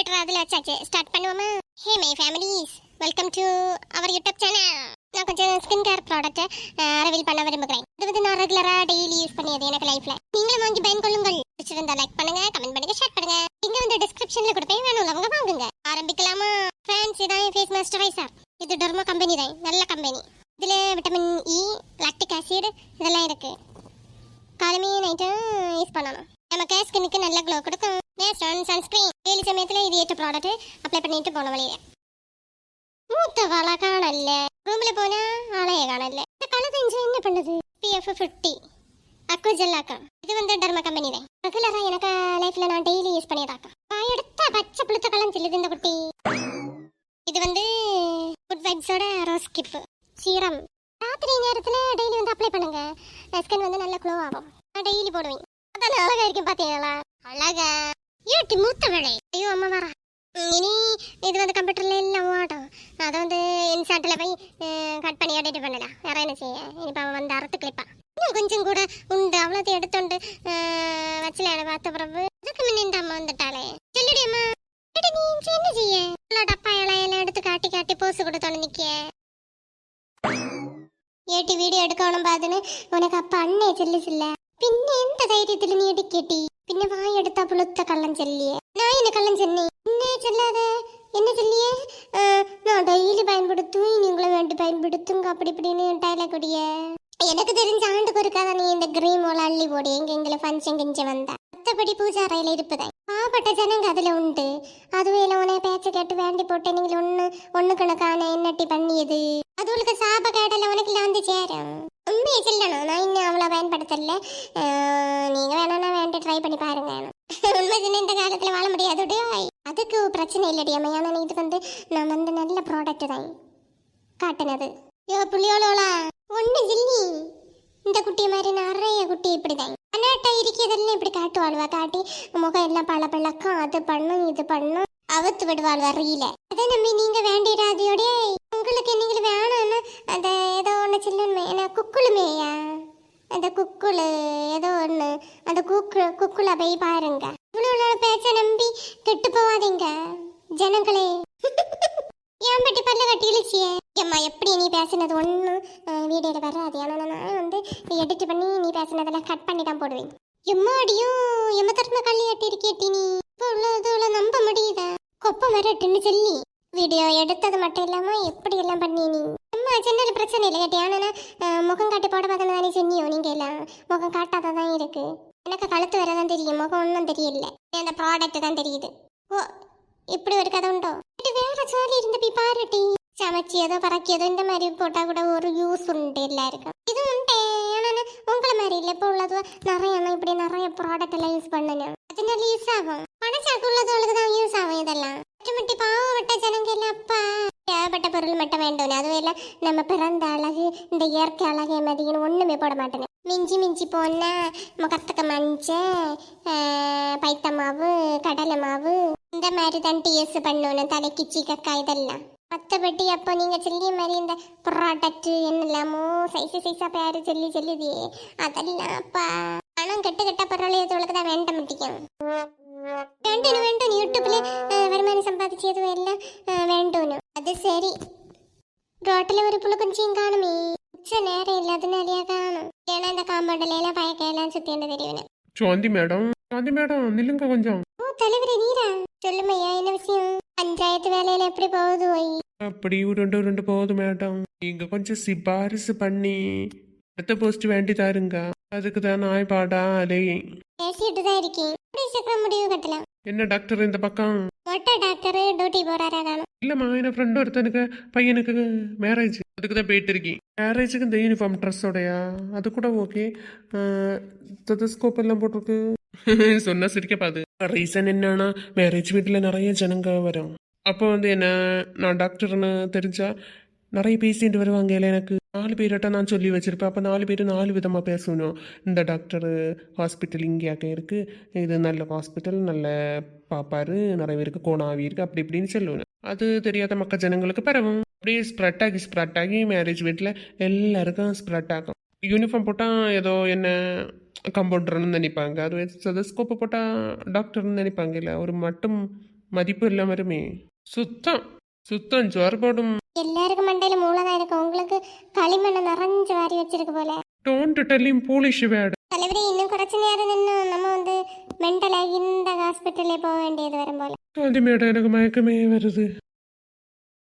Computer அதில் வச்சாச்சு. Start பண்ணுவோமா? Hey my families welcome to our YouTube channel நான் கொஞ்சம் ஸ்கின் கேர் ப்ராடக்ட்டை ரிவீல் பண்ண விரும்புகிறேன். இது வந்து நான் ரெகுலராக டெய்லி யூஸ் பண்ணியது எனக்கு லைஃப்பில் நீங்களும் வாங்கி பயன்கொள்ளுங்கள். பிடிச்சிருந்தா லைக் பண்ணுங்க கமெண்ட் பண்ணுங்க ஷேர் பண்ணுங்க. இங்க வந்து டிஸ்கிரிப்ஷனில் கொடுப்பேன். வேணும் உள்ளவங்க வாங்குங்க. ஆரம்பிக்கலாமா? ஃப்ரெண்ட்ஸ் இதான் என் ஃபேஸ் மாஸ்டரைசர் இது டெர்மா கம்பெனி தான். நல்ல கம்பெனி இதில் விட்டமின் இ லாக்டிக் ஆசிட் இதெல்லாம் இருக்குது காலமே நைட்டும் யூஸ் பண்ணணும். நமக்கு ஸ்கின்னுக்கு நல்ல க்ளோ கொடுக்கும். நேஸ்ட் ஆன் சன்ஸ்கிரீன் டெய்லி சமயத்தில் இது ஏற்ற ப்ராடக்ட் அப்ளை பண்ணிட்டு போன வழியில. மூத்த வள காணல. ரூம்ல போனா ஆளைய காணல. இந்த கலதஞ்சு என்ன பண்ணுது? பிஎஃப் ஃபிஃப்டி அக்கு ஜெல்லாக்கா இது வந்து டர்ம கம்பெனி தான். ரெகுலரா எனக்கு லைஃப்ல நான் டெய்லி யூஸ் பண்ணியதாக்கா. நான் எடுத்த பச்சை புளுத்த கலம் செல்லுது இந்த குட்டி. இது வந்து குட் வைப்ஸோட ரோஸ் கிப் சீரம் ராத்திரி நேரத்துல டெய்லி வந்து அப்ளை பண்ணுங்க. ஸ்கின் வந்து நல்ல க்ளோ ஆகும். நான் டெய்லி போடுவேன். அதான் அழகா இருக்கும் பாத்தீங்களா? அழகா. ஏட்டி மூத்த ஐயோ அம்மா வரா இனி இது வந்து கம்ப்யூட்டர்ல எல்லாம் ஓடும். அதை வந்து இன்சாட்டில் போய் கட் பண்ணி எடிட் பண்ணலாம் வேற என்ன செய்ய? இனிப்போ வந்து அறுத்து கிளிப்பான் இன்னும் கொஞ்சம் கூட உண்டு. அவ்வளோத்தையும் எடுத்துண்டு வச்சல பார்த்த பிறகு அதுக்கு முன்ன இந்த அம்மா வந்துட்டாளே. சொல்லுடி அம்மா. நீ என்ன செய்ய? இவ்வளோ டப்பா இலையெல்லாம் எடுத்து காட்டி காட்டி போஸ் கொடுத்தோன்னு ஏட்டி வீடியோ எடுக்கணும் உனக்கு அப்ப அண்ணே சொல்லுச்சில்ல പിന്നെ എന്ത് ധൈര്യത്തിൽ നീ എടുക്കേട്ടി പിന്നെ വായി എടുത്ത പുളുത്ത കള്ളം ചെല്ലിയേ ഞാൻ എന്നെ കള്ളം ചെന്നേ എന്നെ ചെല്ലാതെ എന്നെ ചെല്ലിയേ ആ, நான் டெய்லி பயன்படுத்தும் இனி உங்களை வேண்டி பயன்படுத்துங்க அப்படி இப்படின்னு டைலாக் கொடியே எனக்கு தெரிஞ்ச ஆண்டுக்கு ஒருக்காத நீ இந்த கிரீம் ஓல அள்ளி போடு எங்க எங்களை ஃபங்க்ஷன் கிஞ்ச வந்த மற்றபடி பூஜா அறையில இருப்பதாய் பாவப்பட்ட ஜனங்க அதுல உண்டு அதுவேல உன பேச்ச கேட்டு வேண்டி போட்டு நீங்கள் ஒண்ணு ஒண்ணு கணக்கான என்னட்டி பண்ணியது அது உனக்கு சாப கேடல உனக்கு வந்து சேரும் உண்மையை சொல்லணும் நான் இன்னும் அவ்வளோ பயன்படுத்தல. நீங்கள் வேணா வேண்டி ட்ரை பண்ணி பாருங்க. உண்மை சின்ன இந்த காலத்தில் வாழ முடியாது அதுக்கு பிரச்சனை இல்லடி அம்மா. ஏன்னா இது வந்து நான் வந்து நல்ல ப்ராடக்ட் தான் காட்டினது. யோ புள்ளியோளோளா ஒன்று இல்லி இந்த குட்டி மாதிரி நிறைய குட்டி இப்படி தான் அனாட்டா இருக்கிறதெல்லாம் இப்படி காட்டுவாள்வா? காட்டி முகம் எல்லாம் பல பழக்கம் அது பண்ணும் இது பண்ணும் அவுத்து விடுவாள் ரீல அதை நம்பி நீங்கள் வேண்டிடாதியோடே குக்குளுமேயா? அந்த குக்குளு ஏதோ ஒன்று அந்த குக்கு குக்குளை போய் பாருங்க. இவ்வளோ பேச்ச நம்பி கெட்டு போவாதீங்க ஜனங்களே. ஏன் பட்டி பல்ல கட்டி இழுச்சியே ஏம்மா எப்படி நீ பேசினது ஒன்றும் வீடியோவில் வராது. ஆனால் நான் வந்து எடிட் பண்ணி நீ பேசினதெல்லாம் கட் பண்ணி தான் போடுவேன். எம்மாடியும் எம்ம தரமா கள்ளி கட்டிருக்கேட்டி நீ? இப்போ உள்ளதுல நம்ப முடியுதா? கொப்பம் வரட்டுன்னு சொல்லி. வீடியோ எடுத்தது மட்டும் இல்லாமல் எப்படி எல்லாம் பண்ணி நீ? அம்மா சென்னையில் பிரச்சனை இல்லை கேட்டி ஆனால் முகம் காட்டி போட பார்த்தா தானே சொன்னியோ நீங்கள் எல்லாம்? முகம் காட்டாத தான் இருக்கு. எனக்கு கழுத்து வர தான் தெரியும் முகம் ஒன்றும் தெரியல. அந்த ப்ராடக்ட் தான் தெரியுது. ஓ இப்படி ஒரு கதை உண்டோ? வேற ஜோலி இருந்து போய் பாருட்டி சமைச்சியதோ பறக்கியதோ இந்த மாதிரி போட்டா கூட ஒரு யூஸ் உண்டு எல்லாருக்கும் இது உண்டே. ஆனா உங்களை மாதிரி இல்லை. இப்போ உள்ளது நிறைய இப்படி நிறைய ப்ராடக்ட் எல்லாம் யூஸ் பண்ணணும் அதனால யூஸ் ஆகும். பணச்சாக்கு உள்ளதுகளுக்கு தான் யூஸ் ஆகும் இதெல்லாம் மட்டி பாவப்பட்ட ஜனங்க எல்லாம் அப்பா தேவைப்பட்ட பொருள் மட்டும் வேண்டும் அதுவும் நம்ம பிறந்த அழகு இந்த இயற்கை அழகு மதியன்னு ஒண்ணுமே போட மாட்டேன். மிஞ்சி மிஞ்சி போனா முகத்துக்கு மஞ்சள் பைத்த மாவு கடலை மாவு இந்த மாதிரி தான் டிஎஸ் பண்ணணும் தலைக்கு சீக்கக்கா இதெல்லாம். மற்றபடி அப்போ நீங்கள் சொல்லிய மாதிரி இந்த ப்ராடக்ட் என்னெல்லாமோ சைஸ் சைஸாக பேர் சொல்லி சொல்லுது அதெல்லாம் அப்பா. பணம் கெட்ட கெட்ட பரவாயில்லையதுகளுக்கு தான் வேண்ட மாட்டேங்க வேண்டும் வேண்டும் யூடியூப்ல அஹ், வருமானம் சம்பாதிச்சதும் எல்லாம் ரோட்டில் ஒரு புழு குஞ்சியும் காணுமே. உச்ச நேரம் இல்லாதனாலயா காணும். ஏன்னா இந்த காம்பவுண்டில் எல்லாம் பயக்கையெல்லாம் சுத்தின்னு தெரியும் சாந்தி மேடம் சாந்தி மேடம் நில்லுங்க கொஞ்சம். ஓ தலைவரே நீரா? சொல்லுமையா என்ன விஷயம்? பஞ்சாயத்து வேலையில எப்படி போகுது ஒய் அப்படி உருண்டு உருண்டு போகுது மேடம். நீங்க கொஞ்சம் சிபாரிசு பண்ணி அடுத்த போஸ்ட் வேண்டி தாருங்க. அதுக்கு தான் நாய் பாடா அலை பேசிட்டு தான் இருக்கேன். எப்படி சீக்கிரம் முடிவு கட்டலாம். என்ன டாக்டர் இந்த பக்கம்? மொட்டை டாக்டர் டியூட்டி போறாரா காணும் இல்லம்மா என் ஃப்ரெண்ட் ஒருத்தனுக்கு பையனுக்கு மேரேஜ் அதுக்கு தான் போயிட்டு இருக்கேன். மேரேஜுக்கு இந்த யூனிஃபார்ம் ட்ரெஸ்ஸோடையா அது கூட ஓகே ஸ்கோப் எல்லாம் போட்டிருக்கு. சொன்னா சிரிக்க பாது. ரீசன் என்னன்னா மேரேஜ் வீட்டில் நிறைய ஜனங்க வரும். அப்போ வந்து என்ன நான் டாக்டர்னு தெரிஞ்சா நிறைய பேசிட்டு வருவாங்க இல்லை எனக்கு. நாலு பேர்கிட்ட நான் சொல்லி வச்சுருப்பேன். அப்போ நாலு பேர் நாலு விதமாக பேசணும். இந்த டாக்டர் ஹாஸ்பிட்டல் இங்கேயாக்க இருக்குது இது நல்ல ஹாஸ்பிட்டல் நல்ல பாப்பாரு நிறைய பேருக்கு கோணாவி இருக்குது அப்படி இப்படின்னு சொல்லுவேன் அது தெரியாத மக்க ஜனங்களுக்கு பரவும். அப்படியே ஸ்ப்ரெட் ஆகி ஸ்ப்ரெட் ஆகி மேரேஜ் வீட்டில் எல்லாருக்கும் ஸ்ப்ரெட் ஆகும். யூனிஃபார்ம் போட்டால் ஏதோ என்ன கம்பவுண்டர்னு நினைப்பாங்க. அது ஸ்கோப்பு போட்டால் டாக்டர்னு நினைப்பாங்க. இல்லை ஒரு மட்டும் மதிப்பு எல்லாம் வருமே. சுத்தம். சுத்தம் ஜோர் போடும். எல்லாருக்கும் നമുക്ക് കളിമണ്ണ് നിറഞ്ഞു വാരി വെച്ചിരിക്ക പോലെ. Don't tell him polish word അല്ലവരെ ഇന്നും കുറച്ച് നേരം നിന്ന് നമ്മ വന്ന് ആയി ഇന്ത ഹോസ്പിറ്റലിൽ പോവേണ്ടി വരും പോലെ ആദ്യമേട എനിക്ക് മയക്കമേ വരുത്